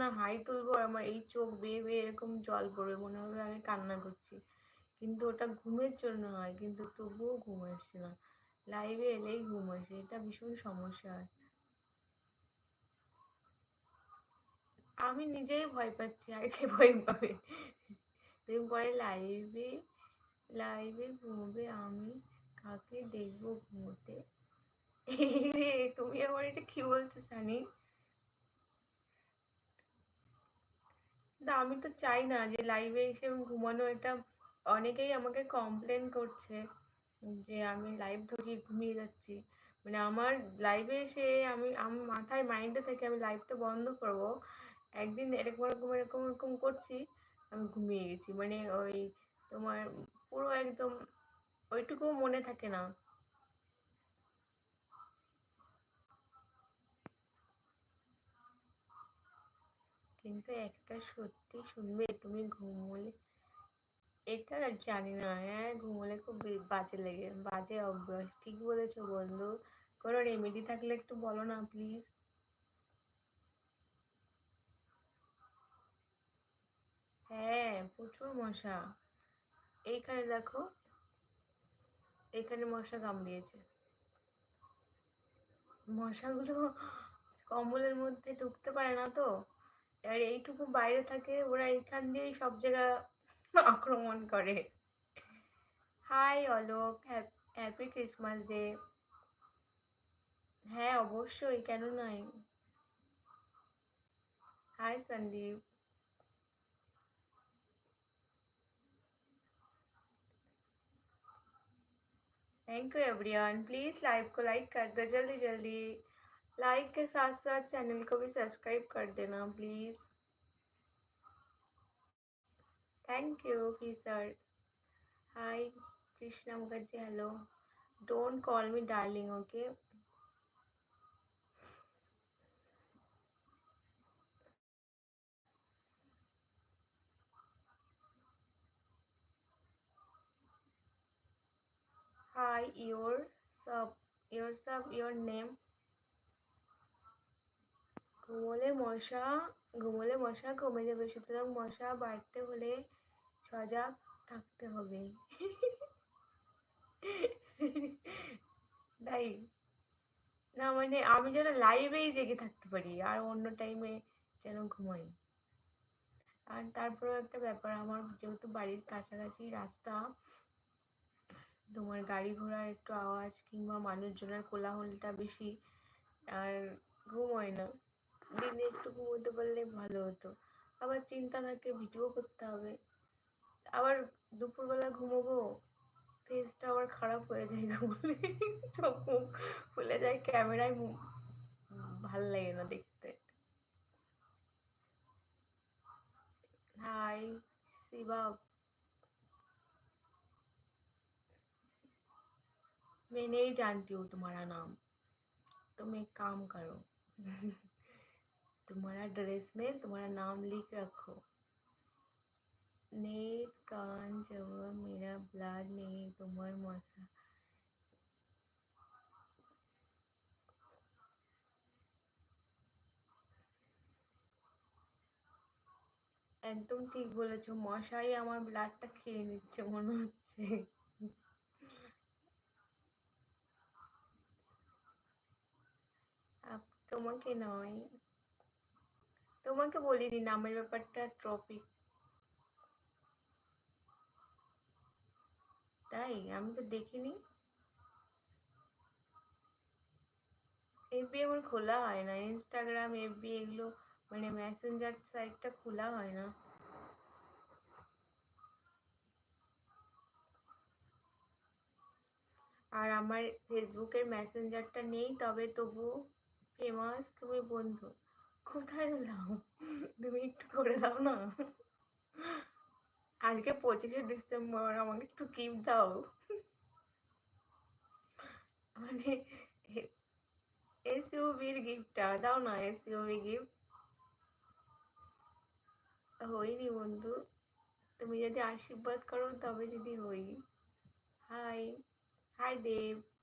না হাই তুলবো আর আমার এই চোখ বেয়ে বেয়ে এরকম জল পড়বে, মনে হবে আমি কান্না করছি। কিন্তু ওটা ঘুমের জন্য হয়, কিন্তু তবুও ঘুম আসছে না। লাইভে এলেই ঘুম আসে, এটা ভীষণ সমস্যা হয়। আমি নিজেই ভয় পাচ্ছি, আর কে ভয় পাবে? তুমি পরে লাইভে লাইভে ঘুমবে, আমি কাকে দেখব ঘুমোতে? তুমি আমার এটা কি বলছো, সানি? না, আমি তো চাই না যে লাইভে এসে ঘুমানো এটা অনেকেই আমাকে কমপ্লেন করছে যে আমি লাইভ ধরিয়ে ঘুমিয়ে যাচ্ছি। মানে আমার লাইভে এসে আমি আমি মাথায় মাইন্ডে থেকে আমি লাইভটা বন্ধ করব। একদিন এরকম এরকম এরকম এরকম করছি, আমি ঘুমিয়ে গেছি। মানে ওই তোমার পুরো একদম ওইটুকু মনে থাকে না। কিন্তু একটা সত্যি শুনবে, তুমি ঘুমোলে। এটা জানি না হ্যাঁ ঘুমোলে খুব বাজে লেগে, বাজে অভ্যাস। ঠিক বলেছ বন্ধু। কোনো রেমেডি থাকলে একটু বলো না প্লিজ হ্যাঁ প্রচুর মশা। এইখানে দেখো এখানে মশা কামড়িয়েছে। মশাগুলো কম্বলের মধ্যে ঢুকতে পারে না তো। আর এইটুকু বাইরে থাকে ওরা এইখান দিয়েই সব জায়গা আক্রমণ করে hi Alok happy Christmas day হ্যাঁ অবশ্যই কেন নয় hi Sandeep thank you everyone please live को लाइक कर दो जल्दी जल्दी लाइक के साथ साथ चैनल को भी सब्सक्राइब कर देना please thank you please sir hi Krishna Mukherjee hello don't call me darling okay hi, your sub your sub, your name. ঘুমোলে মশা ঘুমোলে মশা কমে যাবে। সুতরাং মশা বাড়তে হলে সজাগ থাকতে হবে। তাই। না মানে আমি যেন লাইভেই জেগে থাকতে পারি, আর অন্য টাইমে যেন ঘুমাই। আর তারপরে একটা ব্যাপার, আমার যেহেতু বাড়ির কাছাকাছি রাস্তা, তোমার গাড়ি ঘোড়ার একটু আওয়াজ কিংবা মানুষজনের কোলাহলটা বেশি, আর ঘুম হয় না। দিনে একটু ঘুমোতে পারলে ভালো হতো আবার চিন্তা থাকে ভিডিও করতে হবে আবার দুপুরবেলা ঘুমোবো ফেসটা আবার খারাপ হয়ে যায় ঘুমলে চোখ মুখ ফুলে যায় ক্যামেরায় ভাল লাগে না দেখতে হাই শিবা मैं नहीं जानती हूँ तुम्हारा नाम तुम एक काम करो तुम्हारा ड्रेस में तुम्हारा नाम लिख रखो नेट कान जब मेरा ब्लड नहीं तुम्हार मशा একদম ঠিক বলেছো মশাই আমার ব্লাডটা খেয়ে নিচ্ছে মনে হচ্ছে তোমাকে নয় তোমাকে বলিনি নামের ব্যাপারটা ট্রপিক তাই? আমি তো দেখিনি। এফবি আমার খোলা হয় না। ইনস্টাগ্রাম এফবি এগুলো মানে মেসেঞ্জার সাইটটা খোলা হয় না। আর আমার ফেসবুকের মেসেঞ্জারটা নেই, তবে তবুও ফেমাস তুমি বন্ধু। কোথায় দাও তুমি একটু করে দাও না। আজকে পঁচিশে ডিসেম্বর, আমাকে একটু গিফট দাও। মানে এসইউভির গিফটটা দাও না এসইউভি গিফট হইনি বন্ধু। তুমি যদি আশীর্বাদ করো, তবে যদি হই। হাই হাই দেব।